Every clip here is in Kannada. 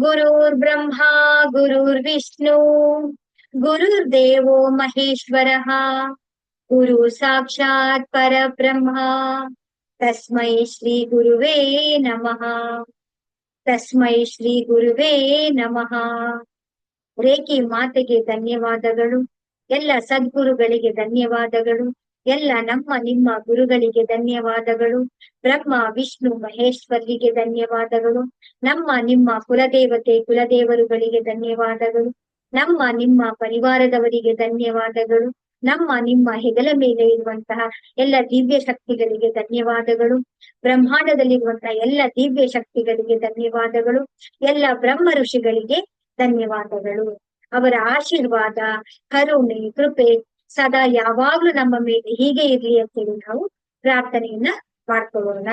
गुरुर्ब्रह्मा गुरुर्विष्णु गुरुर्देवो महेश्वरः गुरु साक्षात् परब्रह्म तस्मै श्री गुरुवे नमः ತಸ್ಮೈ ಶ್ರೀ ಗುರುವೇ ನಮಃ ರೇಖಿ ಮಾತೆಗೆ ಧನ್ಯವಾದಗಳು ಎಲ್ಲ ಸದ್ಗುರುಗಳಿಗೆ ಧನ್ಯವಾದಗಳು ಎಲ್ಲ ನಮ್ಮ ನಿಮ್ಮ ಗುರುಗಳಿಗೆ ಧನ್ಯವಾದಗಳು. ಬ್ರಹ್ಮ, ವಿಷ್ಣು, ಮಹೇಶ್ವರಿಗೆ ಧನ್ಯವಾದಗಳು. ನಮ್ಮ ನಿಮ್ಮ ಕುಲದೇವತೆ, ಕುಲದೇವರುಗಳಿಗೆ ಧನ್ಯವಾದಗಳು. ನಮ್ಮ ನಿಮ್ಮ ಪರಿವಾರದವರಿಗೆ ಧನ್ಯವಾದಗಳು. ನಮ್ಮ ನಿಮ್ಮ ಹೆಗಲ ಮೇಲೆ ಇರುವಂತಹ ಎಲ್ಲ ದಿವ್ಯ ಶಕ್ತಿಗಳಿಗೆ ಧನ್ಯವಾದಗಳು. ಬ್ರಹ್ಮಾಂಡದಲ್ಲಿರುವಂತಹ ಎಲ್ಲ ದಿವ್ಯ ಶಕ್ತಿಗಳಿಗೆ ಧನ್ಯವಾದಗಳು. ಎಲ್ಲ ಬ್ರಹ್ಮ ಋಷಿಗಳಿಗೆ ಧನ್ಯವಾದಗಳು. ಅವರ ಆಶೀರ್ವಾದ, ಕರುಣೆ, ಕೃಪೆ ಸದಾ ಯಾವಾಗ್ಲೂ ನಮ್ಮ ಮೇಲೆ ಹೀಗೆ ಇರ್ಲಿ ಅಂತೇಳಿ ನಾವು ಪ್ರಾರ್ಥನೆಯನ್ನ ಮಾಡ್ಕೊಳ್ಳೋಣ.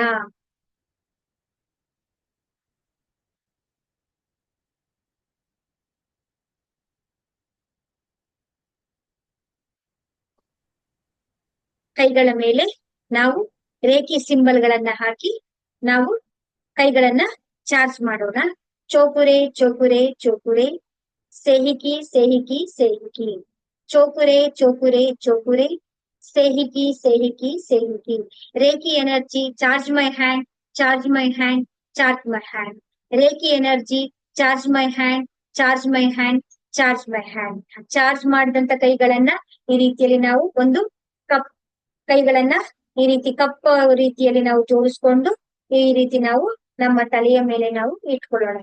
ಕೈಗಳ ಮೇಲೆ ನಾವು ರೇಖಿ ಸಿಂಬಲ್ ಗಳನ್ನ ಹಾಕಿ ನಾವು ಕೈಗಳನ್ನ ಚಾರ್ಜ್ ಮಾಡೋಣ. Cho Ku Rei Cho Ku Rei Cho Ku Rei, Sei He Ki Sei He Ki Sei He Ki. Cho Ku Rei Cho Ku Rei Cho Ku Rei, Sei He Ki Sei He Ki Sei He Ki. Reiki energy, charge my hand, charge my hand, charge my hand. Reiki energy, charge my hand, charge my hand, charge my hand. Charge ಮಾಡಿದಂತ ಕೈಗಳನ್ನ ಈ ರೀತಿಯಲ್ಲಿ ನಾವು ಒಂದು ಕಪ್, ಕೈಗಳನ್ನ ಈ ರೀತಿ ಕಪ್ಪ ರೀತಿಯಲ್ಲಿ ನಾವು ಜೋಡಿಸ್ಕೊಂಡು ಈ ರೀತಿ ನಾವು ನಮ್ಮ ತಲೆಯ ಮೇಲೆ ನಾವು ಇಟ್ಕೊಳ್ಳೋಣ.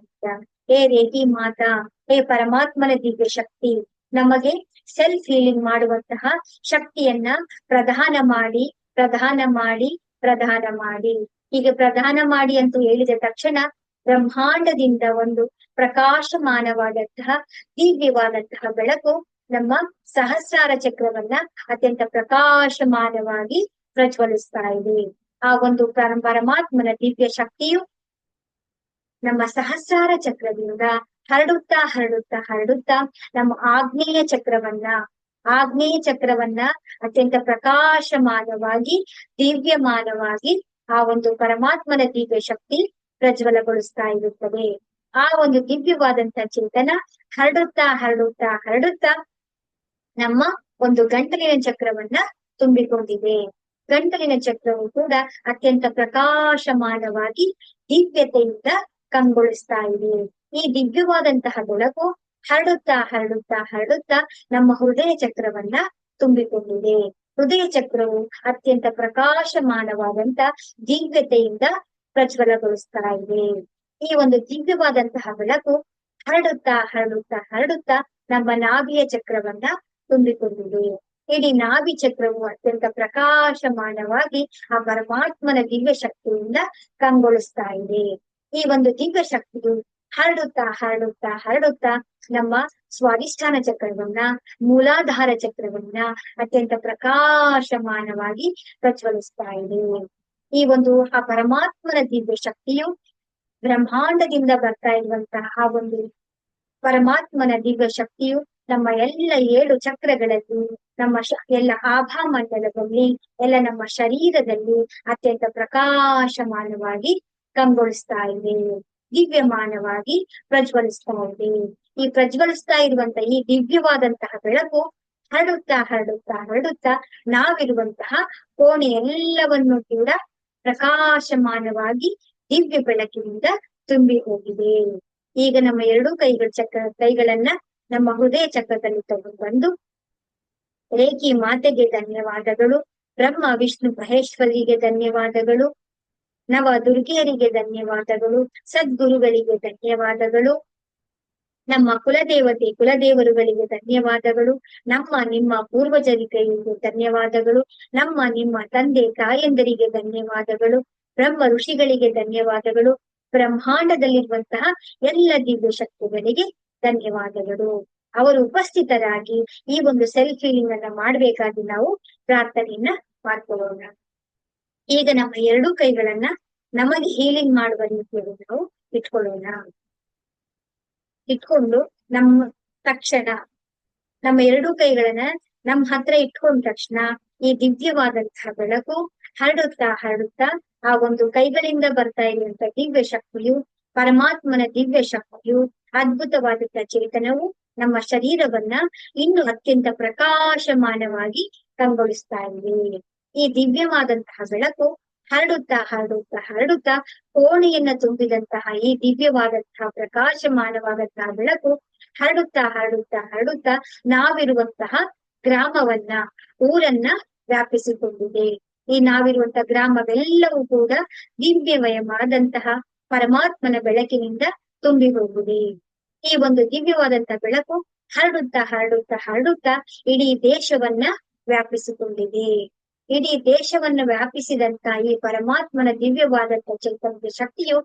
ಹೇ ರೇಖಿ ಮಾತಾ ಹೇ ಪರಮಾತ್ಮನ ದಿವ್ಯ ಶಕ್ತಿ. ನಮಗೆ ಸೆಲ್ಫ್ ಹೀಲಿಂಗ್ ಮಾಡುವಂತಹ ಶಕ್ತಿಯನ್ನ ಪ್ರಧಾನ ಮಾಡಿ ಪ್ರಧಾನ ಮಾಡಿ ಪ್ರದಾನ ಮಾಡಿ. ಹೀಗೆ ಪ್ರಧಾನ ಮಾಡಿ ಅಂತ ಹೇಳಿದ ತಕ್ಷಣ ಬ್ರಹ್ಮಾಂಡದಿಂದ ಒಂದು ಪ್ರಕಾಶಮಾನವಾದಂತಹ ದಿವ್ಯವಾದಂತಹ ಬೆಳಕು ನಮ್ಮ ಸಹಸ್ರಾರ ಚಕ್ರವನ್ನ ಅತ್ಯಂತ ಪ್ರಕಾಶಮಾನವಾಗಿ ಪ್ರಜ್ವಲಿಸ್ತಾ ಇದೆ. ಆ ಒಂದು ಪರಮಾತ್ಮನ ದಿವ್ಯ ಶಕ್ತಿಯು ನಮ್ಮ ಸಹಸ್ರಾರ ಚಕ್ರದಿಂದ ಹರಡುತ್ತಾ ಹರಡುತ್ತಾ ಹರಡುತ್ತಾ ನಮ್ಮ ಆಗ್ನೇಯ ಚಕ್ರವನ್ನ ಆಗ್ನೇಯ ಚಕ್ರವನ್ನ ಅತ್ಯಂತ ಪ್ರಕಾಶಮಾನವಾಗಿ, ದಿವ್ಯಮಾನವಾಗಿ ಆ ಒಂದು ಪರಮಾತ್ಮನ ದಿವ್ಯ ಶಕ್ತಿ ಪ್ರಜ್ವಲಗೊಳಿಸ್ತಾ ಇರುತ್ತದೆ. ಆ ಒಂದು ದಿವ್ಯವಾದಂತ ಚಿಂತನ ಹರಡುತ್ತಾ ಹರಡುತ್ತಾ ಹರಡುತ್ತಾ ನಮ್ಮ ಒಂದು ಗಂಟಲಿನ ಚಕ್ರವನ್ನ ತುಂಬಿಕೊಂಡಿದೆ. ಗಂಟಲಿನ ಚಕ್ರವು ಕೂಡ ಅತ್ಯಂತ ಪ್ರಕಾಶಮಾನವಾಗಿ ದಿವ್ಯತೆಯಿಂದ ಕಂಗೊಳಿಸ್ತಾ ಇದೆ. ಈ ದಿವ್ಯವಾದಂತಹ ಬೆಳಕು ಹರಡುತ್ತಾ ಹರಡುತ್ತಾ ಹರಡುತ್ತಾ ನಮ್ಮ ಹೃದಯ ಚಕ್ರವನ್ನ ತುಂಬಿಕೊಂಡಿದೆ. ಹೃದಯ ಚಕ್ರವು ಅತ್ಯಂತ ಪ್ರಕಾಶಮಾನವಾದಂತ ದಿವ್ಯತೆಯಿಂದ ಪ್ರಜ್ವಲಗೊಳಿಸ್ತಾ ಇದೆ. ಈ ಒಂದು ದಿವ್ಯವಾದಂತಹ ಬೆಳಕು ಹರಡುತ್ತಾ ಹರಡುತ್ತಾ ಹರಡುತ್ತಾ ನಮ್ಮ ನಾಭಿಯ ಚಕ್ರವನ್ನ ತುಂಬಿಕೊಂಡಿದೆ. ಇಡೀ ನಾಭಿ ಚಕ್ರವು ಅತ್ಯಂತ ಪ್ರಕಾಶಮಾನವಾಗಿ ಆ ಪರಮಾತ್ಮನ ದಿವ್ಯ ಶಕ್ತಿಯಿಂದ ಕಂಗೊಳಿಸ್ತಾ ಇದೆ. ಈ ಒಂದು ದಿವ್ಯ ಶಕ್ತಿಯು ಹರಡುತ್ತಾ ಹರಡುತ್ತಾ ಹರಡುತ್ತಾ ನಮ್ಮ ಸ್ವಾಧಿಷ್ಠಾನ ಚಕ್ರವನ್ನ, ಮೂಲಾಧಾರ ಚಕ್ರವನ್ನ ಅತ್ಯಂತ ಪ್ರಕಾಶಮಾನವಾಗಿ ಪ್ರಜ್ವಲಿಸ್ತಾ ಇದೆ. ಈ ಒಂದು ಆ ಪರಮಾತ್ಮನ ದಿವ್ಯ ಶಕ್ತಿಯು ಬ್ರಹ್ಮಾಂಡದಿಂದ ಬರ್ತಾ ಇರುವಂತಹ ಒಂದು ಪರಮಾತ್ಮನ ದಿವ್ಯ ಶಕ್ತಿಯು ನಮ್ಮ ಎಲ್ಲ ಏಳು ಚಕ್ರಗಳಲ್ಲಿ, ನಮ್ಮ ಎಲ್ಲ ಆಭಾ ಮಂಡಲದಲ್ಲಿ, ಎಲ್ಲ ನಮ್ಮ ಶರೀರದಲ್ಲಿ ಅತ್ಯಂತ ಪ್ರಕಾಶಮಾನವಾಗಿ ಕಂಗೊಳಿಸ್ತಾ ಇದೆ. ದಿವ್ಯಮಾನವಾಗಿ ಪ್ರಜ್ವಲಿಸ್ತಾ ಇದೆ ಈ ಪ್ರಜ್ವಲಿಸ್ತಾ ಇರುವಂತಹ ಈ ದಿವ್ಯವಾದಂತಹ ಬೆಳಕು ಹರಡುತ್ತಾ ಹರಡುತ್ತಾ ಹರಡುತ್ತಾ ನಾವಿರುವಂತಹ ಕೋಣೆ ಎಲ್ಲವನ್ನು ಕೂಡ ಪ್ರಕಾಶಮಾನವಾಗಿ ದಿವ್ಯ ಬೆಳಕಿನಿಂದ ತುಂಬಿ ಹೋಗಿದೆ. ಈಗ ನಮ್ಮ ಎರಡೂ ಕೈಗಳ ಚಕ್ರ, ಕೈಗಳನ್ನ ನಮ್ಮ ಹೃದಯ ಚಕ್ರದಲ್ಲಿ ತಗೊಂಡು ಬಂದು ರೇಖಿ ಮಾತೆಗೆ ಧನ್ಯವಾದಗಳು, ಬ್ರಹ್ಮ, ವಿಷ್ಣು, ಮಹೇಶ್ವರಿಗೆ ಧನ್ಯವಾದಗಳು. ನವ ದುರ್ಗಿಯರಿಗೆ ಧನ್ಯವಾದಗಳು, ಸದ್ಗುರುಗಳಿಗೆ ಧನ್ಯವಾದಗಳು, ನಮ್ಮ ಕುಲದೇವತೆ ಕುಲದೇವರುಗಳಿಗೆ ಧನ್ಯವಾದಗಳು, ನಮ್ಮ ನಿಮ್ಮ ಪೂರ್ವಜರಿಗೆ ಧನ್ಯವಾದಗಳು, ನಮ್ಮ ನಿಮ್ಮ ತಂದೆ ತಾಯಂದರಿಗೆ ಧನ್ಯವಾದಗಳು, ಬ್ರಹ್ಮ ಋಷಿಗಳಿಗೆ ಧನ್ಯವಾದಗಳು, ಬ್ರಹ್ಮಾಂಡದಲ್ಲಿರುವಂತಹ ಎಲ್ಲ ದಿವ್ಯ ಶಕ್ತಿಗಳಿಗೆ ಧನ್ಯವಾದಗಳು. ಅವರು ಉಪಸ್ಥಿತರಾಗಿ ಈ ಒಂದು ಸೆಲ್ಫ್ ಫೀಲಿಂಗ್ ಅನ್ನ ಮಾಡ್ಬೇಕಾಗಿ ನಾವು ಪ್ರಾರ್ಥನೆಯನ್ನ ಮಾಡ್ಕೊಳ್ಳೋಣ. ಈಗ ನಮ್ಮ ಎರಡು ಕೈಗಳನ್ನ ನಮಗೆ ಹೀಲಿಂಗ್ ಮಾಡುವ ರೀತಿಯಲ್ಲಿ ನಾವು ಇಟ್ಕೊಳ್ಳೋಣ. ಇಟ್ಕೊಂಡು ನಮ್ಮ ತಕ್ಷಣ ನಮ್ಮ ಎರಡು ಕೈಗಳನ್ನ ನಮ್ಮ ಹತ್ರ ಇಟ್ಕೊಂಡ ತಕ್ಷಣ ಈ ದಿವ್ಯವಾದಂತಹ ಬೆಳಕು ಹರಡುತ್ತಾ ಹರಡುತ್ತಾ ಆ ಒಂದು ಕೈಗಳಿಂದ ಬರ್ತಾ ಇರುವಂತ ದಿವ್ಯ ಶಕ್ತಿಯು, ಪರಮಾತ್ಮನ ದಿವ್ಯ ಶಕ್ತಿಯು, ಅದ್ಭುತವಾದಂತಹ ಚೇತನವು ನಮ್ಮ ಶರೀರವನ್ನ ಇನ್ನು ಅತ್ಯಂತ ಪ್ರಕಾಶಮಾನವಾಗಿ ಕಂಗೊಳಿಸ್ತಾ ಇವೆ ಈ ದಿವ್ಯವಾದಂತಹ ಬೆಳಕು ಹರಡುತ್ತಾ ಹರಡುತ್ತಾ ಹರಡುತ್ತಾ ಕೋಣೆಯನ್ನ ತುಂಬಿದಂತಹ ಈ ದಿವ್ಯವಾದಂತಹ ಪ್ರಕಾಶಮಾನವಾದಂತಹ ಬೆಳಕು ಹರಡುತ್ತಾ ಹರಡುತ್ತಾ ಹರಡುತ್ತಾ ನಾವಿರುವಂತಹ ಗ್ರಾಮವನ್ನ, ಊರನ್ನ ವ್ಯಾಪಿಸಿಕೊಂಡಿದೆ. ಈ ನಾವಿರುವಂತಹ ಗ್ರಾಮವೆಲ್ಲವೂ ಕೂಡ ದಿವ್ಯವಯವಾದಂತಹ ಪರಮಾತ್ಮನ ಬೆಳಕಿನಿಂದ ತುಂಬಿ ಹೋಗಿದೆ. ಈ ಒಂದು ದಿವ್ಯವಾದಂತಹ ಬೆಳಕು ಹರಡುತ್ತಾ ಹರಡುತ್ತಾ ಹರಡುತ್ತಾ ಇಡೀ ದೇಶವನ್ನ ವ್ಯಾಪಿಸಿಕೊಂಡಿದೆ. ಇಡೀ ದೇಶವನ್ನ ವ್ಯಾಪಿಸಿದಂತ ಈ ಪರಮಾತ್ಮನ ದಿವ್ಯವಾದಂತ ಚೈತನ್ಯ ಶಕ್ತಿಯು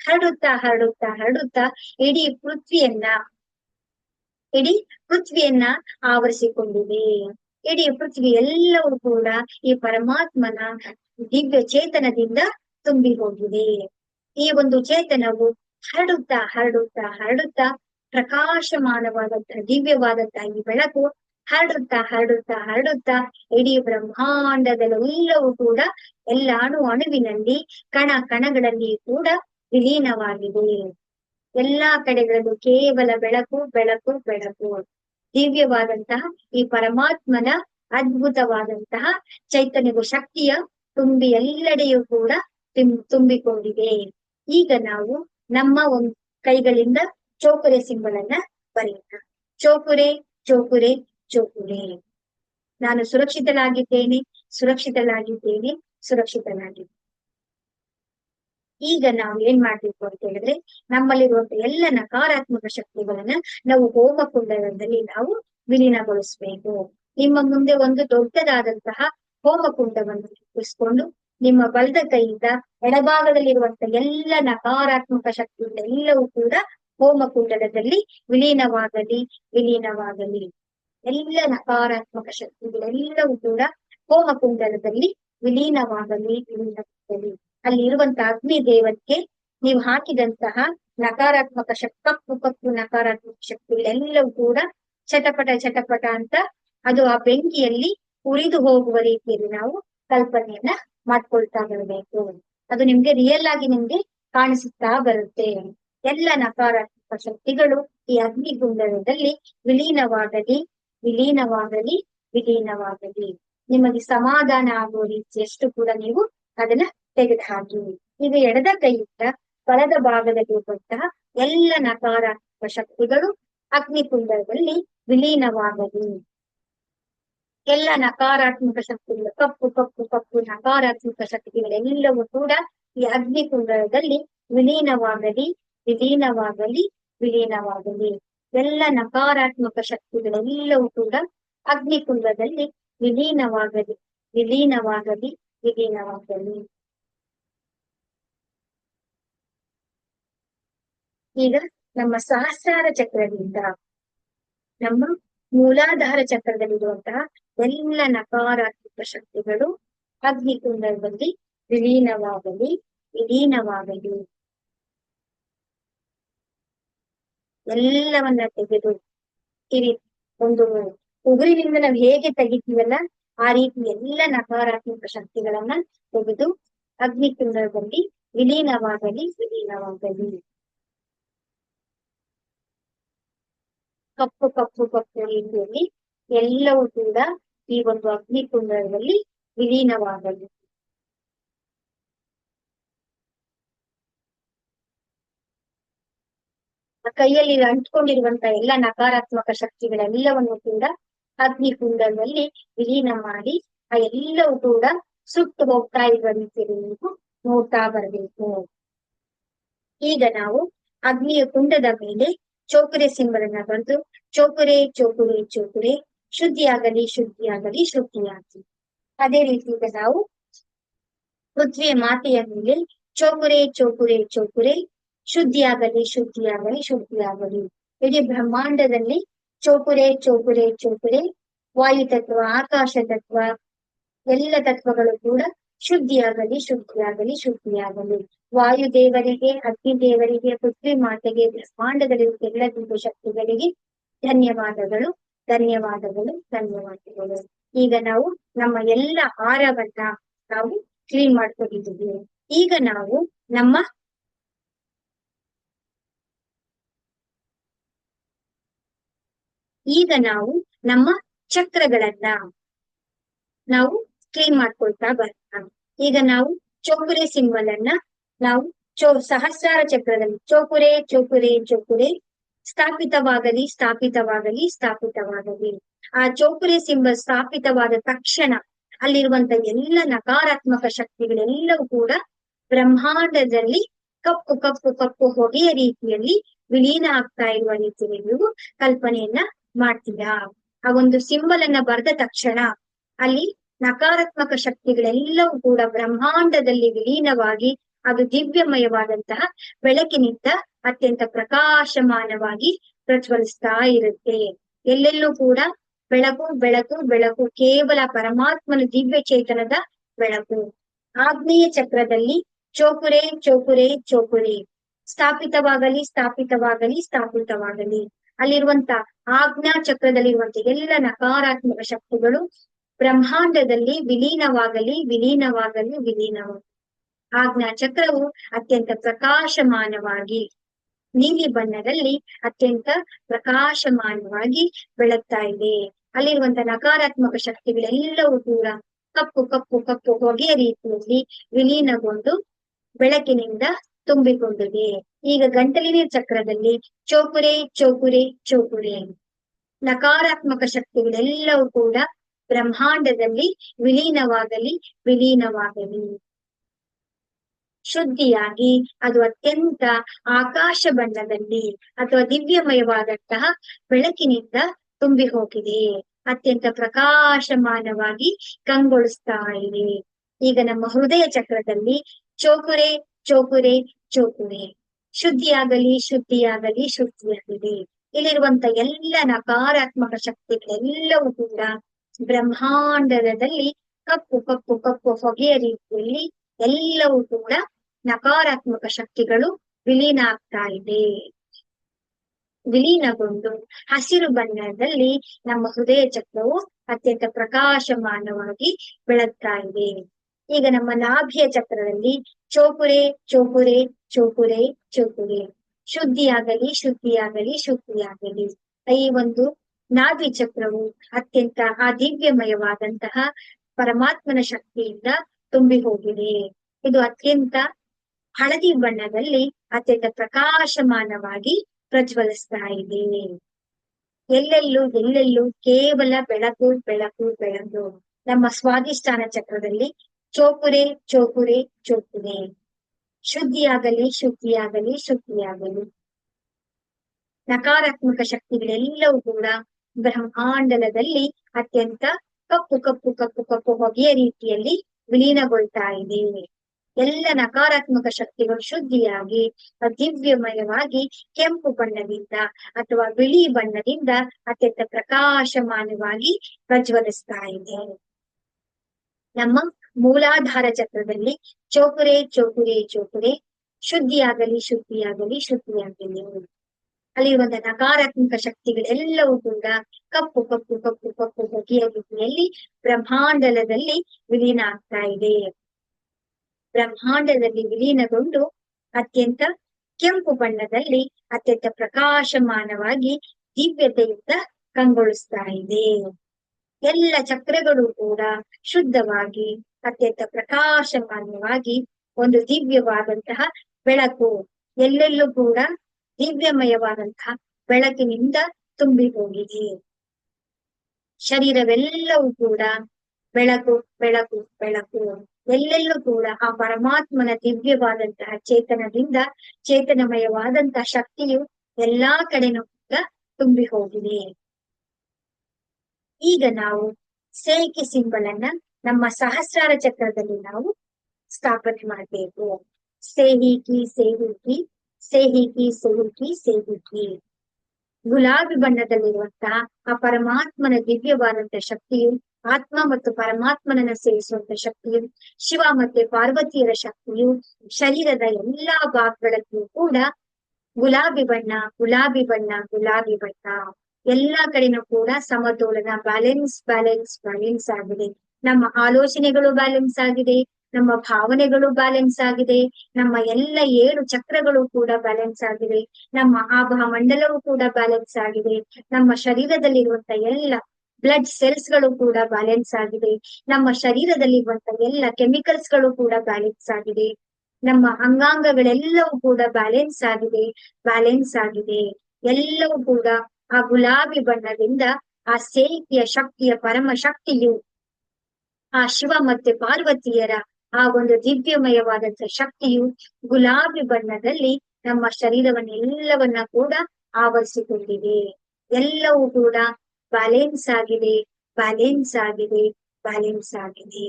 ಹರಡುತ್ತಾ ಹರಡುತ್ತಾ ಹರಡುತ್ತಾ ಇಡೀ ಪೃಥ್ವಿಯನ್ನ ಇಡೀ ಪೃಥ್ವಿಯನ್ನ ಆವರಿಸಿಕೊಂಡಿದೆ. ಇಡೀ ಪೃಥ್ವಿ ಎಲ್ಲವೂ ಕೂಡ ಈ ಪರಮಾತ್ಮನ ದಿವ್ಯ ಚೇತನದಿಂದ ತುಂಬಿ ಹೋಗಿದೆ. ಈ ಒಂದು ಚೇತನವು ಹರಡುತ್ತಾ ಹರಡುತ್ತಾ ಹರಡುತ್ತಾ ಪ್ರಕಾಶಮಾನವಾದಂತಹ ದಿವ್ಯವಾದಂತಹ ಈ ಬೆಳಕು ಹರಡುತ್ತಾ ಹರಡುತ್ತಾ ಹರಡುತ್ತಾ ಇಡೀ ಬ್ರಹ್ಮಾಂಡದಲ್ಲೆಲ್ಲವೂ ಕೂಡ ಎಲ್ಲ ಅಣು ಅಣುವಿನಲ್ಲಿ ಕಣ ಕಣಗಳಲ್ಲಿ ಕೂಡ ವಿಲೀನವಾಗಿದೆ. ಎಲ್ಲಾ ಕಡೆಗಳಲ್ಲೂ ಕೇವಲ ಬೆಳಕು ಬೆಳಕು ಬೆಳಕು. ದಿವ್ಯವಾದಂತಹ ಈ ಪರಮಾತ್ಮನ ಅದ್ಭುತವಾದಂತಹ ಚೈತನ್ಯದ ಶಕ್ತಿಯ ತುಂಬಿ ಎಲ್ಲೆಡೆಯೂ ಕೂಡ ತುಂಬಿಕೊಂಡಿದೆ. ಈಗ ನಾವು ನಮ್ಮ ಒಂದು ಕೈಗಳಿಂದ ಚೋಕುರೆ ಸಿಂಬಲನ್ನ ಬರೆಯೋಣ. ಚೋಕುರೆ ಚೋಕುರೆ ಚೋಕುರೆ ನಾನು ಸುರಕ್ಷಿತನಾಗಿದ್ದೇನೆ ಸುರಕ್ಷಿತನಾಗಿದ್ದೇನೆ ಸುರಕ್ಷಿತನಾಗಿದ್ದೇನೆ. ಈಗ ನಾವು ಏನ್ ಮಾಡ್ಬೇಕು ಅಂತ ಹೇಳಿದ್ರೆ, ನಮ್ಮಲ್ಲಿರುವಂತ ಎಲ್ಲ ನಕಾರಾತ್ಮಕ ಶಕ್ತಿಗಳನ್ನ ನಾವು ಹೋಮ ಕುಂಡದಲ್ಲಿ ನಾವು ವಿಲೀನಗೊಳಿಸ್ಬೇಕು. ನಿಮ್ಮ ಮುಂದೆ ಒಂದು ದೊಡ್ಡದಾದಂತಹ ಹೋಮ ಕುಂಡವನ್ನು ನಿಮ್ಮ ಬಲದ ಕೈಯಿಂದ ಎಡಭಾಗದಲ್ಲಿರುವಂತ ಎಲ್ಲ ನಕಾರಾತ್ಮಕ ಶಕ್ತಿಗಳೆಲ್ಲವೂ ಕೂಡ ಹೋಮ ಕುಂಡಲದಲ್ಲಿ ವಿಲೀನವಾಗಲಿ ವಿಲೀನವಾಗಲಿ. ಎಲ್ಲ ನಕಾರಾತ್ಮಕ ಶಕ್ತಿಗಳೆಲ್ಲವೂ ಕೂಡ ಹೋಮ ವಿಲೀನವಾಗಲಿ ವಿಲೀನವಾಗಲಿ ಅಲ್ಲಿ ಇರುವಂತಹ ಅಗ್ನಿ ದೇವಕ್ಕೆ ನೀವು ಹಾಕಿದಂತಹ ನಕಾರಾತ್ಮಕ ಶಕ್ತಿ, ಕಪ್ಪು ಕಪ್ಪು ನಕಾರಾತ್ಮಕ ಶಕ್ತಿಗಳೆಲ್ಲವೂ ಕೂಡ ಚಟಪಟ ಚಟಪಟ ಅಂತ ಅದು ಆ ಬೆಂಕಿಯಲ್ಲಿ ಉರಿದು ಹೋಗುವ ರೀತಿಯಲ್ಲಿ ನಾವು ಕಲ್ಪನೆಯನ್ನ ಮಾಡ್ಕೊಳ್ತಾ ಬರಬೇಕು. ಅದು ನಿಮ್ಗೆ ರಿಯಲ್ ಆಗಿ ನಿಮ್ಗೆ ಕಾಣಿಸುತ್ತಾ ಬರುತ್ತೆ. ಎಲ್ಲ ನಕಾರಾತ್ಮಕ ಶಕ್ತಿಗಳು ಈ ಅಗ್ನಿಗುಂಡದಲ್ಲಿ ವಿಲೀನವಾಗಲಿ ವಿಲೀನವಾಗಲಿ ವಿಲೀನವಾಗಲಿ. ನಿಮಗೆ ಸಮಾಧಾನ ಆಗುವ ರೀತಿಯಷ್ಟು ಕೂಡ ನೀವು ಅದನ್ನ ತೆಗೆದುಹಾಕಿ ಈಗ ಎಡದ ಕೈಯಿಂದ ಬಲದ ಭಾಗದಲ್ಲಿರುವಂತಹ ಎಲ್ಲ ನಕಾರಾತ್ಮಕ ಶಕ್ತಿಗಳು ಅಗ್ನಿಕುಂಡದಲ್ಲಿ ವಿಲೀನವಾಗಲಿ. ಎಲ್ಲ ನಕಾರಾತ್ಮಕ ಶಕ್ತಿಗಳು, ಕಪ್ಪು ಕಪ್ಪು ಕಪ್ಪು ನಕಾರಾತ್ಮಕ ಶಕ್ತಿಗಳೆಲ್ಲವೂ ಕೂಡ ಈ ಅಗ್ನಿಕುಂಡದಲ್ಲಿ ವಿಲೀನವಾಗಲಿ ವಿಲೀನವಾಗಲಿ ವಿಲೀನವಾಗಲಿ. ಎಲ್ಲ ನಕಾರಾತ್ಮಕ ಶಕ್ತಿಗಳೆಲ್ಲವೂ ಕೂಡ ಅಗ್ನಿಕುಂಡದಲ್ಲಿ ವಿಲೀನವಾಗಲಿ ವಿಲೀನವಾಗಲಿ ವಿಲೀನವಾಗಲಿ. ಈಗ ನಮ್ಮ ಸಹಸ್ರಾರ ಚಕ್ರದಿಂದ, ನಮ್ಮ ಮೂಲಾಧಾರ ಚಕ್ರದಲ್ಲಿರುವಂತಹ ಎಲ್ಲ ನಕಾರಾತ್ಮಕ ಶಕ್ತಿಗಳು ಅಗ್ನಿಕುಂಡದಲ್ಲಿ ವಿಲೀನವಾಗಲಿ ವಿಲೀನವಾಗಲಿ. ಎಲ್ಲವನ್ನ ತೆಗೆದು ಈ ರೀತಿ ಒಂದು ಉಗುರಿನಿಂದ ನಾವ್ ಹೇಗೆ ತೆಗಿತೀವಲ್ಲ, ಆ ರೀತಿ ಎಲ್ಲ ನಕಾರಾತ್ಮಕ ಶಕ್ತಿಗಳನ್ನ ತೆಗೆದು ಅಗ್ನಿ ಕುಂಡಲದಲ್ಲಿ ವಿಲೀನವಾಗಲಿ ವಿಲೀನವಾಗಲಿ. ಕಪ್ಪು ಕಪ್ಪು ಕಪ್ಪು ರೀತಿಯಲ್ಲಿ ಎಲ್ಲವೂ ಕೂಡ ಈ ಒಂದು ಅಗ್ನಿ ಕುಂಡಲದಲ್ಲಿ ವಿಲೀನವಾಗಲಿ. ಕೈಯಲ್ಲಿ ಅಂಟ್ಕೊಂಡಿರುವಂತ ಎಲ್ಲ ನಕಾರಾತ್ಮಕ ಶಕ್ತಿಗಳೆಲ್ಲವನ್ನು ಕೂಡ ಅಗ್ನಿ ಕುಂಡದಲ್ಲಿ ವಿಲೀನ ಮಾಡಿ ಆ ಎಲ್ಲವೂ ಕೂಡ ಸುಟ್ಟು ಹೋಗ್ತಾ ಇರುವ ರೀತಿಯಲ್ಲಿ ನೀವು ನೋಡ್ತಾ ಬರಬೇಕು. ಈಗ ನಾವು ಅಗ್ನಿಯ ಕುಂಡದ ಮೇಲೆ ಚೋಕುರೆ ಸಿಂಬಲನ್ನ ಬರೆದು ಚೋಕುರೆ ಚೋಕುರೆ ಚೋಕುರೆ, ಶುದ್ಧಿಯಾಗಲಿ ಶುದ್ಧಿಯಾಗಲಿ ಶುದ್ಧಿಯಾಗಲಿ ಅದೇ ರೀತಿ ನಾವು ಪೃಥ್ವಿಯ ಮಾತೆಯ ಮೇಲೆ ಚೋಕುರೆ ಚೋಕುರೆ ಚೋಕುರೆ ಶುದ್ಧಿಯಾಗಲಿ ಶುದ್ಧಿಯಾಗಲಿ ಶುದ್ಧಿಯಾಗಲಿ. ಇಡೀ ಬ್ರಹ್ಮಾಂಡದಲ್ಲಿ ಚೋಕುರೆ ಚೋಕುರೆ ಚೋಕುರೆ, ವಾಯು ತತ್ವ, ಆಕಾಶ ತತ್ವ, ಎಲ್ಲ ತತ್ವಗಳು ಕೂಡ ಶುದ್ಧಿಯಾಗಲಿ ಶುದ್ಧಿಯಾಗಲಿ ಶುದ್ಧಿಯಾಗಲಿ. ವಾಯು ದೇವರಿಗೆ ಅಗ್ನಿ ದೇವರಿಗೆ ಪೃಥ್ವಿ ಮಾತೆಗೆ, ಬ್ರಹ್ಮಾಂಡದಲ್ಲಿ ಎಲ್ಲ ದಿವ್ಯ ಶಕ್ತಿಗಳಿಗೆ ಧನ್ಯವಾದಗಳು ಧನ್ಯವಾದಗಳು ಧನ್ಯವಾದಗಳು. ಈಗ ನಾವು ನಮ್ಮ ಎಲ್ಲ ಆಹಾರವನ್ನ ನಾವು ಕ್ಲೀನ್ ಮಾಡ್ಕೊಂಡಿದ್ದೀವಿ. ಈಗ ನಾವು ನಮ್ಮ ಈಗ ನಾವು ನಮ್ಮ ಚಕ್ರಗಳನ್ನ ನಾವು ಕ್ಲೀನ್ ಮಾಡ್ಕೊಳ್ತಾ ಬರೋಣ. ಈಗ ನಾವು ಚೋಕುರೆ ಸಿಂಬಲ್ ಅನ್ನ ನಾವು ಚೋ, ಸಹಸ್ರಾರ ಚಕ್ರದಲ್ಲಿ ಚೋಕುರೆ ಚೋಕುರೆ ಚೋಕುರೆ ಸ್ಥಾಪಿತವಾಗಲಿ ಸ್ಥಾಪಿತವಾಗಲಿ ಸ್ಥಾಪಿತವಾಗಲಿ. ಆ ಚೌಕುರೆ ಸಿಂಬಲ್ ಸ್ಥಾಪಿತವಾದ ತಕ್ಷಣ ಅಲ್ಲಿರುವಂತ ಎಲ್ಲ ನಕಾರಾತ್ಮಕ ಶಕ್ತಿಗಳೆಲ್ಲವೂ ಕೂಡ ಬ್ರಹ್ಮಾಂಡದಲ್ಲಿ ಕಪ್ಪು ಕಪ್ಪು ಕಪ್ಪು ಹೊಗೆಯ ರೀತಿಯಲ್ಲಿ ವಿಲೀನ ಆಗ್ತಾ ಇರುವ ರೀತಿಯಲ್ಲಿ ನೀವು ಕಲ್ಪನೆಯನ್ನ ಮಾಡ್ತೀರಾ? ಆ ಒಂದು ಸಿಂಬಲ್ ಅನ್ನ ಬರೆದ ತಕ್ಷಣ ಅಲ್ಲಿ ನಕಾರಾತ್ಮಕ ಶಕ್ತಿಗಳೆಲ್ಲವೂ ಕೂಡ ಬ್ರಹ್ಮಾಂಡದಲ್ಲಿ ವಿಲೀನವಾಗಿ ಅದು ದಿವ್ಯಮಯವಾದಂತಹ ಬೆಳಕಿನಿಂದ ಅತ್ಯಂತ ಪ್ರಕಾಶಮಾನವಾಗಿ ಪ್ರಜ್ವಲಿಸ್ತಾ ಇರುತ್ತೆ. ಎಲ್ಲೆಲ್ಲೂ ಕೂಡ ಬೆಳಕು ಬೆಳಕು ಬೆಳಕು ಕೇವಲ ಪರಮಾತ್ಮನ ದಿವ್ಯ ಚೇತನದ ಬೆಳಕು. ಆಗ್ನೇಯ ಚಕ್ರದಲ್ಲಿ ಚೋಕುರೆ ಚೋಕುರೆ ಚೋಕುರೆ. ಸ್ಥಾಪಿತವಾಗಲಿ ಸ್ಥಾಪಿತವಾಗಲಿ ಸ್ಥಾಪಿತವಾಗಲಿ. ಅಲ್ಲಿರುವಂತ ಆಜ್ಞಾ ಚಕ್ರದಲ್ಲಿರುವಂತ ಎಲ್ಲ ನಕಾರಾತ್ಮಕ ಶಕ್ತಿಗಳು ಬ್ರಹ್ಮಾಂಡದಲ್ಲಿ ವಿಲೀನವಾಗಲಿ ವಿಲೀನವಾಗಲಿ ವಿಲೀನವಾಗಲಿ. ಆಜ್ಞಾ ಚಕ್ರವು ಅತ್ಯಂತ ಪ್ರಕಾಶಮಾನವಾಗಿ ನೀಲಿ ಬಣ್ಣದಲ್ಲಿ ಅತ್ಯಂತ ಪ್ರಕಾಶಮಾನವಾಗಿ ಬೆಳಗ್ತಾ ಇದೆ. ಅಲ್ಲಿರುವಂತ ನಕಾರಾತ್ಮಕ ಶಕ್ತಿಗಳೆಲ್ಲವೂ ಕೂಡ ಕಪ್ಪು ಕಪ್ಪು ಕಪ್ಪು ಹೊಗೆಯ ರೀತಿಯಲ್ಲಿ ವಿಲೀನಗೊಂಡು ಬೆಳಕಿನಿಂದ ತುಂಬಿಕೊಂಡಿದೆ ಈಗ ಗಂಟಲಿನ ಚಕ್ರದಲ್ಲಿ ಚೌಕುರೆ ಚೌಕುರೆ ಚೌಕುರೆ ನಕಾರಾತ್ಮಕ ಶಕ್ತಿಗಳೆಲ್ಲವೂ ಕೂಡ ಬ್ರಹ್ಮಾಂಡದಲ್ಲಿ ವಿಲೀನವಾಗಲಿ ವಿಲೀನವಾಗಲಿ. ಶುದ್ಧಿಯಾಗಿ ಅದು ಅತ್ಯಂತ ಆಕಾಶ ಬಣ್ಣದಲ್ಲಿ ಅಥವಾ ದಿವ್ಯಮಯವಾದಂತಹ ಬೆಳಕಿನಿಂದ ತುಂಬಿ ಹೋಗಿದೆ ಅತ್ಯಂತ ಪ್ರಕಾಶಮಾನವಾಗಿ ಕಂಗೊಳಿಸ್ತಾ ಇದೆ. ಈಗ ನಮ್ಮ ಹೃದಯ ಚಕ್ರದಲ್ಲಿ ಚೋಕುರೆ ಚೋಕುರೆ ಚೋಕುರೆ ಶುದ್ಧಿಯಾಗಲಿ ಶುದ್ಧಿಯಾಗಲಿ ಶುದ್ಧಿಯಾಗಲಿ. ಇಲ್ಲಿರುವಂತ ಎಲ್ಲ ನಕಾರಾತ್ಮಕ ಶಕ್ತಿಗಳೆಲ್ಲವೂ ಕೂಡ ಬ್ರಹ್ಮಾಂಡದಲ್ಲಿ ಕಪ್ಪು ಕಪ್ಪು ಕಪ್ಪು ಹೊಗೆಯ ರೀತಿಯಲ್ಲಿ ಎಲ್ಲವೂ ಕೂಡ ನಕಾರಾತ್ಮಕ ಶಕ್ತಿಗಳು ವಿಲೀನ ಆಗ್ತಾ ಇದೆ. ವಿಲೀನಗೊಂಡು ಹಸಿರು ಬಣ್ಣದಲ್ಲಿ ನಮ್ಮ ಹೃದಯ ಚಕ್ರವು ಅತ್ಯಂತ ಪ್ರಕಾಶಮಾನವಾಗಿ ಬೆಳಗ್ತಾ ಇದೆ. ಈಗ ನಮ್ಮ ನಾಭಿಯ ಚಕ್ರದಲ್ಲಿ ಚೋಪುರೆ ಚೋಪುರೆ ಚೋಪುರೆ ಚೋಪುರೆ ಶುದ್ಧಿಯಾಗಲಿ ಶುದ್ಧಿಯಾಗಲಿ ಶುದ್ಧಿಯಾಗಲಿ. ಈ ಒಂದು ನಾಭಿ ಚಕ್ರವು ಅತ್ಯಂತ ಆ ಪರಮಾತ್ಮನ ಶಕ್ತಿಯಿಂದ ತುಂಬಿ ಹೋಗಿದೆ ಇದು ಅತ್ಯಂತ ಹಳದಿ ಬಣ್ಣದಲ್ಲಿ ಅತ್ಯಂತ ಪ್ರಕಾಶಮಾನವಾಗಿ ಪ್ರಜ್ವಲಿಸ್ತಾ ಇದೆ. ಎಲ್ಲೆಲ್ಲೂ ಎಲ್ಲೆಲ್ಲೂ ಕೇವಲ ಬೆಳಕು ಬೆಳಕು ಬೆಳಕು. ನಮ್ಮ ಸ್ವಾಧಿಷ್ಠಾನ ಚಕ್ರದಲ್ಲಿ ಚೋಪುರೆ ಚೋಪುರೆ ಚೋಪುರೆ ಶುದ್ಧಿಯಾಗಲಿ ಶುದ್ಧಿಯಾಗಲಿ ಶುದ್ಧಿಯಾಗಲಿ. ನಕಾರಾತ್ಮಕ ಶಕ್ತಿಗಳೆಲ್ಲವೂ ಕೂಡ ಬ್ರಹ್ಮಾಂಡಲದಲ್ಲಿ ಅತ್ಯಂತ ಕಪ್ಪು ಕಪ್ಪು ಕಪ್ಪು ಕಪ್ಪು ಹೊಗೆಯ ರೀತಿಯಲ್ಲಿ ವಿಲೀನಗೊಳ್ತಾ ಇದೆ ಎಲ್ಲ ನಕಾರಾತ್ಮಕ ಶಕ್ತಿಗಳು ಶುದ್ಧಿಯಾಗಿ, ದಿವ್ಯಮಯವಾಗಿ, ಕೆಂಪು ಬಣ್ಣದಿಂದ ಅಥವಾ ಬಿಳಿ ಬಣ್ಣದಿಂದ ಅತ್ಯಂತ ಪ್ರಕಾಶಮಾನವಾಗಿ ಪ್ರಜ್ವಲಿಸ್ತಾ ಇದೆ. ನಮ್ಮ ಮೂಲಾಧಾರ ಚಕ್ರದಲ್ಲಿ ಚೌಕುರೆ, ಚೋಕುರೆ, ಚೌಕುರೆ, ಶುದ್ಧಿಯಾಗಲಿ ಶುದ್ಧಿಯಾಗಲಿ ಶುದ್ಧಿಯಾಗಲಿ ಅಲ್ಲಿರುವಂತ ನಕಾರಾತ್ಮಕ ಶಕ್ತಿಗಳೆಲ್ಲವೂ ಕೂಡ ಕಪ್ಪು ಕಪ್ಪು ಕಪ್ಪು ಕಪ್ಪು ಬಗೆಯ ರೀತಿಯಲ್ಲಿ ಬ್ರಹ್ಮಾಂಡಲದಲ್ಲಿ ವಿಲೀನ ಆಗ್ತಾ ಇದೆ. ಬ್ರಹ್ಮಾಂಡದಲ್ಲಿ ವಿಲೀನಗೊಂಡು ಅತ್ಯಂತ ಕೆಂಪು ಬಣ್ಣದಲ್ಲಿ ಅತ್ಯಂತ ಪ್ರಕಾಶಮಾನವಾಗಿ ದಿವ್ಯತೆಯಿಂದ ಕಂಗೊಳಿಸ್ತಾ ಇದೆ. ಎಲ್ಲ ಚಕ್ರಗಳು ಕೂಡ ಶುದ್ಧವಾಗಿ ಅತ್ಯಂತ ಪ್ರಕಾಶಮಾನವಾಗಿ ಒಂದು ದಿವ್ಯವಾದಂತಹ ಬೆಳಕು. ಎಲ್ಲೆಲ್ಲೂ ಕೂಡ ದಿವ್ಯಮಯವಾದಂತಹ ಬೆಳಕಿನಿಂದ ತುಂಬಿ ಹೋಗಿದೆ. ಶರೀರವೆಲ್ಲವೂ ಕೂಡ ಬೆಳಕು ಬೆಳಕು ಬೆಳಕು. ಎಲ್ಲೆಲ್ಲೂ ಕೂಡ ಆ ಪರಮಾತ್ಮನ ದಿವ್ಯವಾದಂತಹ ಚೇತನದಿಂದ ಚೇತನಮಯವಾದಂತಹ ಶಕ್ತಿಯು ಎಲ್ಲಾ ಕಡೆನೂ ಕೂಡ ತುಂಬಿ ಹೋಗಿದೆ. ಈಗ ನಾವು ಸೇಕೆ ಸಿಂಬಲ್ ನಮ್ಮ ಸಹಸ್ರಾರ ಚಕ್ರದಲ್ಲಿ ನಾವು ಸ್ಥಾಪನೆ ಮಾಡಬೇಕು. ಸೇಹಿಕಿ ಸೇಹಿಕಿ ಸೇಹಿಕಿ ಸೇಹಿಕಿ ಸೇಹಿಕಿ. ಗುಲಾಬಿ ಬಣ್ಣದಲ್ಲಿರುವಂತಹ ಆ ಪರಮಾತ್ಮನ ದಿವ್ಯವಾದಂತಹ ಶಕ್ತಿಯು, ಆತ್ಮ ಮತ್ತು ಪರಮಾತ್ಮನನ್ನ ಸೇರಿಸುವಂತ ಶಕ್ತಿಯು, ಶಿವ ಮತ್ತೆ ಪಾರ್ವತಿಯರ ಶಕ್ತಿಯು, ಶರೀರದ ಎಲ್ಲಾ ಭಾಗಗಳಲ್ಲಿಯೂ ಕೂಡ ಗುಲಾಬಿ ಬಣ್ಣ ಗುಲಾಬಿ ಬಣ್ಣ ಗುಲಾಬಿ ಬಣ್ಣ. ಎಲ್ಲಾ ಕಡೆನೂ ಕೂಡ ಸಮತೋಲನ ಬ್ಯಾಲೆನ್ಸ್ ಬ್ಯಾಲೆನ್ಸ್ ಬ್ಯಾಲೆನ್ಸ್ ಆಗಿದೆ. ನಮ್ಮ ಆಲೋಚನೆಗಳು ಬ್ಯಾಲೆನ್ಸ್ ಆಗಿದೆ, ನಮ್ಮ ಭಾವನೆಗಳು ಬ್ಯಾಲೆನ್ಸ್ ಆಗಿದೆ, ನಮ್ಮ ಎಲ್ಲ ಏಳು ಚಕ್ರಗಳು ಕೂಡ ಬ್ಯಾಲೆನ್ಸ್ ಆಗಿದೆ, ನಮ್ಮ ಆಭಾ ಮಂಡಲವು ಕೂಡ ಬ್ಯಾಲೆನ್ಸ್ ಆಗಿದೆ, ನಮ್ಮ ಶರೀರದಲ್ಲಿರುವಂತ ಎಲ್ಲ ಬ್ಲಡ್ ಸೆಲ್ಸ್ಗಳು ಕೂಡ ಬ್ಯಾಲೆನ್ಸ್ ಆಗಿದೆ, ನಮ್ಮ ಶರೀರದಲ್ಲಿರುವಂತ ಎಲ್ಲ ಕೆಮಿಕಲ್ಸ್ಗಳು ಕೂಡ ಬ್ಯಾಲೆನ್ಸ್ ಆಗಿದೆ, ನಮ್ಮ ಅಂಗಾಂಗಗಳೆಲ್ಲವೂ ಕೂಡ ಬ್ಯಾಲೆನ್ಸ್ ಆಗಿದೆ ಬ್ಯಾಲೆನ್ಸ್ ಆಗಿದೆ, ಎಲ್ಲವೂ ಕೂಡ ಆ ಗುಲಾಬಿ ಬಣ್ಣದಿಂದ ಆ ಸೇಹಿಯ ಶಕ್ತಿಯ ಪರಮ ಶಕ್ತಿಯು ಆ ಶಿವ ಮತ್ತೆ ಪಾರ್ವತಿಯರ ಆ ಒಂದು ದಿವ್ಯಮಯವಾದಂತ ಶಕ್ತಿಯು ಗುಲಾಬಿ ಬಣ್ಣದಲ್ಲಿ ನಮ್ಮ ಶರೀರವನ್ನೆಲ್ಲವನ್ನ ಕೂಡ ಆವರಿಸಿಕೊಂಡಿದೆ. ಎಲ್ಲವೂ ಕೂಡ ಬ್ಯಾಲೆನ್ಸ್ ಆಗಿದೆ ಬ್ಯಾಲೆನ್ಸ್ ಆಗಿದೆ ಬ್ಯಾಲೆನ್ಸ್ ಆಗಿದೆ.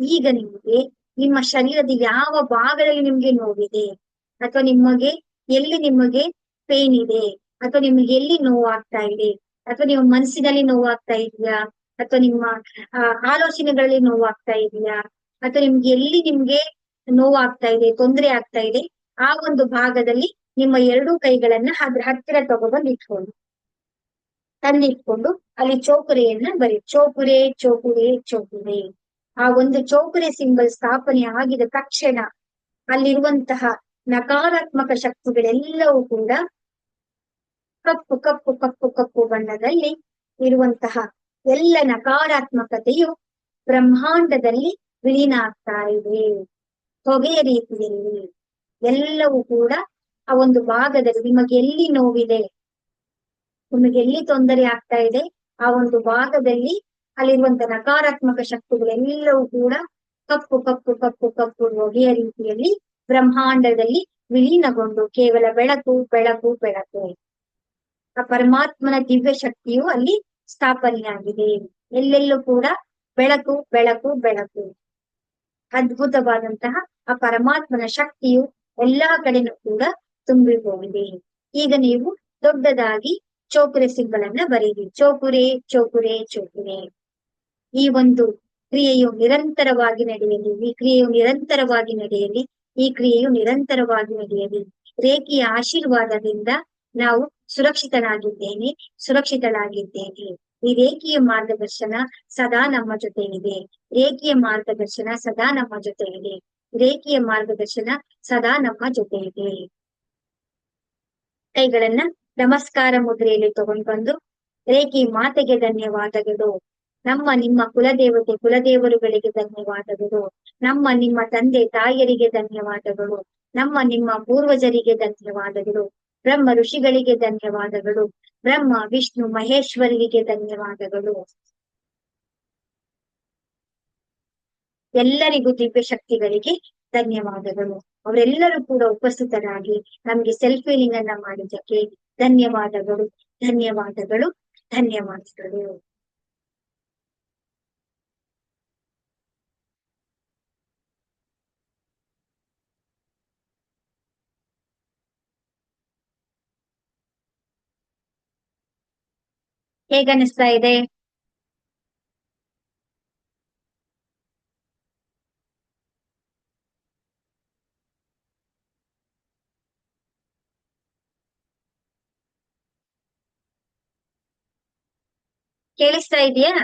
ಈಗ ನಿಮಗೆ ನಿಮ್ಮ ಶರೀರದ ಯಾವ ಭಾಗದಲ್ಲಿ ನಿಮ್ಗೆ ನೋವಿದೆ? ಅಥವಾ ನಿಮಗೆ ಎಲ್ಲಿ ನಿಮಗೆ ಪೇನ್ ಇದೆ? ಅಥವಾ ನಿಮ್ಗೆ ಎಲ್ಲಿ ನೋವಾಗ್ತಾ ಇದೆ? ಅಥವಾ ನಿಮ್ಮ ಮನಸ್ಸಿನಲ್ಲಿ ನೋವಾಗ್ತಾ ಇದೆಯಾ? ಅಥವಾ ನಿಮ್ಮ ಆಲೋಚನೆಗಳಲ್ಲಿ ನೋವಾಗ್ತಾ ಇದೆಯಾ? ಅಥವಾ ನಿಮ್ಗೆ ಎಲ್ಲಿ ನಿಮ್ಗೆ ನೋವಾಗ್ತಾ ಇದೆ, ತೊಂದರೆ ಆಗ್ತಾ ಇದೆ, ಆ ಒಂದು ಭಾಗದಲ್ಲಿ ನಿಮ್ಮ ಎರಡೂ ಕೈಗಳನ್ನ ಅದ್ರ ಹತ್ತಿರ ತಗೊಬಂದು ಇಟ್ಕೊಂಡು ತಂದಿಟ್ಕೊಂಡು ಅಲ್ಲಿ ಚೌಕುರೆಯನ್ನ ಬರಿ, ಚೌಕುರೆ ಚೌಕುರೆ ಚೌಕುರೆ. ಆ ಒಂದು ಚೌಕುರೆ ಸಿಂಬಲ್ ಸ್ಥಾಪನೆ ಆಗಿದ ತಕ್ಷಣ ಅಲ್ಲಿರುವಂತಹ ನಕಾರಾತ್ಮಕ ಶಕ್ತಿಗಳೆಲ್ಲವೂ ಕೂಡ ಕಪ್ಪು ಕಪ್ಪು ಕಪ್ಪು ಕಪ್ಪು ಬಣ್ಣದಲ್ಲಿ ಇರುವಂತಹ ಎಲ್ಲ ನಕಾರಾತ್ಮಕತೆಯು ಬ್ರಹ್ಮಾಂಡದಲ್ಲಿ ವಿಲೀನ ಆಗ್ತಾ ಇದೆ ಹೊಗೆಯ ರೀತಿಯಲ್ಲಿ ಎಲ್ಲವೂ ಕೂಡ ಆ ಒಂದು ಭಾಗದಲ್ಲಿ ನಿಮಗೆ ಎಲ್ಲಿ ನೋವಿದೆ, ನಿಮಗೆ ಎಲ್ಲಿ ತೊಂದರೆ ಆಗ್ತಾ ಇದೆ, ಆ ಒಂದು ಭಾಗದಲ್ಲಿ ಅಲ್ಲಿರುವಂತ ನಕಾರಾತ್ಮಕ ಶಕ್ತಿಗಳೆಲ್ಲವೂ ಕೂಡ ಕಪ್ಪು ಕಪ್ಪು ಕಪ್ಪು ಕಪ್ಪು ಹೊಗೆಯ ರೀತಿಯಲ್ಲಿ ಬ್ರಹ್ಮಾಂಡದಲ್ಲಿ ವಿಲೀನಗೊಂಡು ಕೇವಲ ಬೆಳಕು ಬೆಳಕು ಬೆಳಕು. ಆ ಪರಮಾತ್ಮನ ದಿವ್ಯ ಶಕ್ತಿಯು ಅಲ್ಲಿ ಸ್ಥಾಪನೆಯಾಗಿದೆ ಎಲ್ಲೆಲ್ಲೂ ಕೂಡ ಬೆಳಕು ಬೆಳಕು ಬೆಳಕು. ಅದ್ಭುತವಾದಂತಹ ಆ ಪರಮಾತ್ಮನ ಶಕ್ತಿಯು ಎಲ್ಲಾ ಕಡೆನೂ ಕೂಡ ತುಂಬಿ ಹೋಗಿದೆ. ಈಗ ನೀವು ದೊಡ್ಡದಾಗಿ ಚೌಕುರೆ ಸಿಂಬಲನ್ನ ಬರೀರಿ ಚೋಕುರೆ, ಚೌಕುರೆ ಚೌಕುರೆ. ಈ ಒಂದು ಕ್ರಿಯೆಯು ನಿರಂತರವಾಗಿ ನಡೆಯಲಿ, ಈ ಕ್ರಿಯೆಯು ನಿರಂತರವಾಗಿ ನಡೆಯಲಿ, ಈ ಕ್ರಿಯೆಯು ನಿರಂತರವಾಗಿ ನಡೆಯಲಿ. ರೇಖೆಯ ಆಶೀರ್ವಾದದಿಂದ ನಾವು ಸುರಕ್ಷಿತನಾಗಿದ್ದೇನೆ, ಸುರಕ್ಷಿತಳಾಗಿದ್ದೇನೆ. ಈ ರೇಖೀಯ ಮಾರ್ಗದರ್ಶನ ಸದಾ ನಮ್ಮ ಜೊತೆ ಇದೆ ರೇಖೆಯ ಮಾರ್ಗದರ್ಶನ ಸದಾ ನಮ್ಮ ಜೊತೆ ಇದೆ ರೇಖೆಯ ಮಾರ್ಗದರ್ಶನ ಸದಾ ನಮ್ಮ ಜೊತೆ ಇದೆ ಕೈಗಳನ್ನ ನಮಸ್ಕಾರ ಮುದ್ರೆಯಲ್ಲಿ ತಗೊಂಡ್ ಬಂದು ರೇಖಿ ಮಾತೆಗೆ ಧನ್ಯವಾದಗಳು. ನಮ್ಮ ನಿಮ್ಮ ಕುಲದೇವತೆ ಕುಲದೇವರುಗಳಿಗೆ ಧನ್ಯವಾದಗಳು. ನಮ್ಮ ನಿಮ್ಮ ತಂದೆ ತಾಯಿಯರಿಗೆ ಧನ್ಯವಾದಗಳು. ನಮ್ಮ ನಿಮ್ಮ ಪೂರ್ವಜರಿಗೆ ಧನ್ಯವಾದಗಳು. ಬ್ರಹ್ಮ ಋಷಿಗಳಿಗೆ ಧನ್ಯವಾದಗಳು. ಬ್ರಹ್ಮ, ವಿಷ್ಣು, ಮಹೇಶ್ವರಿಗೆ ಧನ್ಯವಾದಗಳು. ಎಲ್ಲರಿಗೂ ದಿವ್ಯ ಶಕ್ತಿಗಳಿಗೆ ಧನ್ಯವಾದಗಳು. ಅವರೆಲ್ಲರೂ ಕೂಡ ಉಪಸ್ಥಿತರಾಗಿ ನಮ್ಗೆ ಸೆಲ್ಫ್ ಫೀಲಿಂಗ್ ಅನ್ನ ಮಾಡಿದ್ದಕ್ಕೆ ಧನ್ಯವಾದಗಳು. ಧನ್ಯವಾದಗಳು. ಧನ್ಯವಾದಗಳು. ಹೇಗನ್ನಿಸ್ತಾ ಇದೆ? ಕೇಳಿಸ್ತಾ ಇದೆಯಾ?